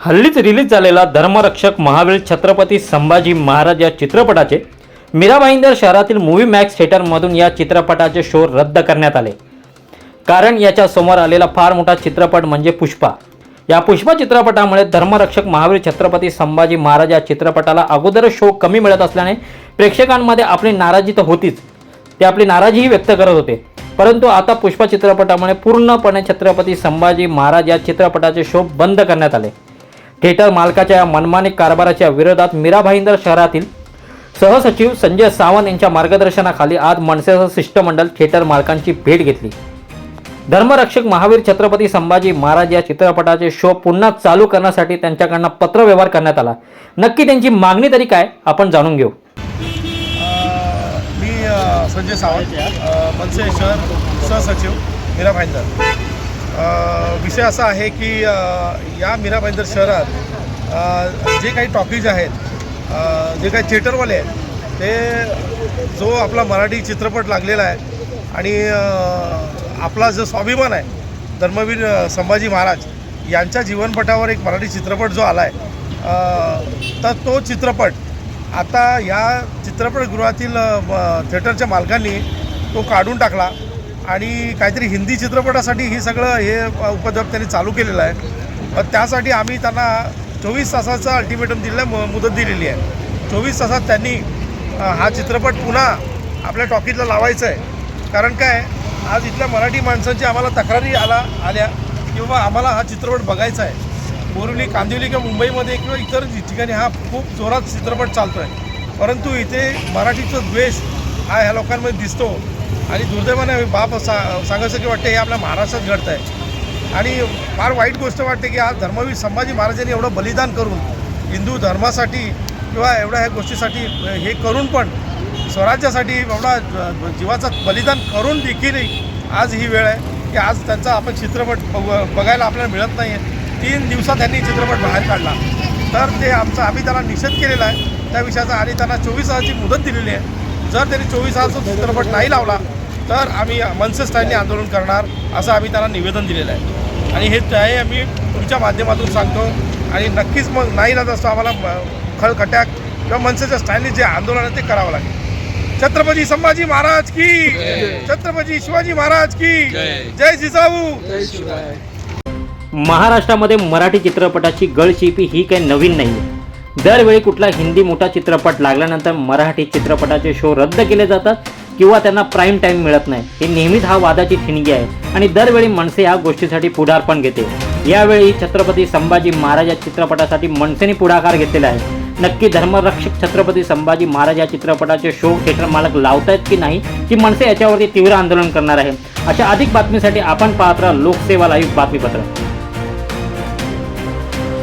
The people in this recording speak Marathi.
हल्लीच रिलीज झालेला धर्मरक्षक महावीर छत्रपती संभाजी महाराज या चित्रपटाचे मीरा भाईंदर शहरातील मूवी मॅक्स थिएटरमधून या चित्रपटाचे शो रद्द करण्यात आले. कारण याच्या समोर आलेला फार मोठा चित्रपट म्हणजे पुष्पा. या पुष्पा चित्रपटामुळे धर्मरक्षक महावीर छत्रपती संभाजी महाराज या चित्रपटाला अगोदर शो कमी मिळत असल्याने प्रेक्षकांमध्ये आपली नाराजी तर होतीच. ते आपली नाराजीही व्यक्त करत होते. परंतु आता पुष्पा चित्रपटामुळे पूर्णपणे छत्रपती संभाजी महाराज या चित्रपटाचे शो बंद करण्यात आले. थिएटर मालकाच्या या मनमानी कारभाराच्या विरोधात मीरा भाईंदर शहरातील सहसचिव संजय सावंत यांच्या मार्गदर्शनाखाली आज मनसेचं शिष्टमंडळ थिएटर मालकांची भेट घेतली. धर्मरक्षक महावीर छत्रपती संभाजी महाराज या चित्रपटाचे शो पुन्हा चालू करण्यासाठी त्यांच्याकडनं पत्रव्यवहार करण्यात आला. नक्की त्यांची मागणी तरी काय आपण जाणून घेऊ. मी संजय सावंत मनसे शहर सहसचिव मीरा भाईंदर. विषय असा आहे की या मीरा भाईंदर शहरात जे काही टॉकीज आहेत जे काही थिएटरवाले आहेत ते जो आपला मराठी चित्रपट लागलेला आहे आणि आपला जो स्वाभिमान आहे धर्मवीर संभाजी महाराज यांच्या जीवनपटावर एक मराठी चित्रपट जो आला आहे तर तो चित्रपट आता या चित्रपटगृहातील म- थिएटरच्या मालकांनी तो काढून टाकला. आणि काहीतरी हिंदी चित्रपटासाठी हे सगळं हे उपद्रव त्यांनी चालू केलेलं आहे. त्यासाठी आम्ही त्यांना चोवीस तासाचा अल्टिमेटम दिलेला म मुदत दिलेली आहे. चोवीस तासात त्यांनी हा चित्रपट पुन्हा आपल्या टॉकीजला लावायचा आहे. कारण काय आज इथल्या मराठी माणसांची आम्हाला तक्रारी आला आल्या किंवा आम्हाला हा चित्रपट बघायचा आहे. बोरिवली कांदिवली किंवा मुंबईमध्ये किंवा इतर ठिकाणी हा खूप जोरात चित्रपट चालतो आहे परंतु इथे मराठीचा द्वेष हा ह्या लोकांमध्ये दिसतो. आणि दुर्दैवाने बाप सा सांगायचं की वाटते हे आपल्या महाराष्ट्रात घडतं आहे आणि फार वाईट गोष्ट वाटते की आज धर्मवीर संभाजी महाराजांनी एवढं बलिदान करून हिंदू धर्मासाठी किंवा एवढ्या ह्या गोष्टीसाठी हे करून पण स्वराज्यासाठी एवढा जीवाचं बलिदान करून देखील आज ही वेळ आहे की आज त्यांचा आपण चित्रपट बघ- बघायला आपल्याला मिळत नाही आहे तीन दिवसात त्यांनी चित्रपट बाहेर काढला. तर ते आमचा आम्ही त्यांना निषेध केलेला आहे. त्या विषयाचा आणि त्यांना चोवीस तासाची मुदत दिलेली आहे. जर त्यांनी चोवीस तासाचा चित्रपट नाही लावला तर आम्ही मनसे स्थायी आंदोलन करणार असं आम्ही त्यांना निवेदन दिलेलं आहे. आणि हे हे आम्ही तुमच्या माध्यमातून सांगतो. आणि नक्कीच मग नाही ना असतो आम्हाला खळखट्याक किंवा मनसेच्या स्टाईलने जे आंदोलन आहे ते करावं लागेल. छत्रपती संभाजी महाराज की छत्रपती शिवाजी महाराज की जय. जिजाऊ. महाराष्ट्रामध्ये मराठी चित्रपटाची गळचिपी ही काही नवीन नाही आहे दरवेळी कुठला हिंदी मोठा चित्रपट लागल्यानंतर मराठी चित्रपटाचे शो रद्द केले जातात किंवा त्यांना प्राईम टाईम मिळत नाही. हे नेहमीच हा वादाची ठिणगी आहे. आणि दरवेळी मनसे या गोष्टीसाठी पुढारपण घेते. यावेळी छत्रपती संभाजी महाराज या चित्रपटासाठी मनसेने पुढाकार घेतलेला आहे. नक्की धर्मरक्षक छत्रपती संभाजी महाराज या चित्रपटाचे शो थिएटर मालक लावतायत की नाही की मनसे याच्यावरती तीव्र आंदोलन करणार आहे? अशा अधिक बातमीसाठी आपण पाहत राहा लोकसेवा लाईव्ह बातमीपत्र.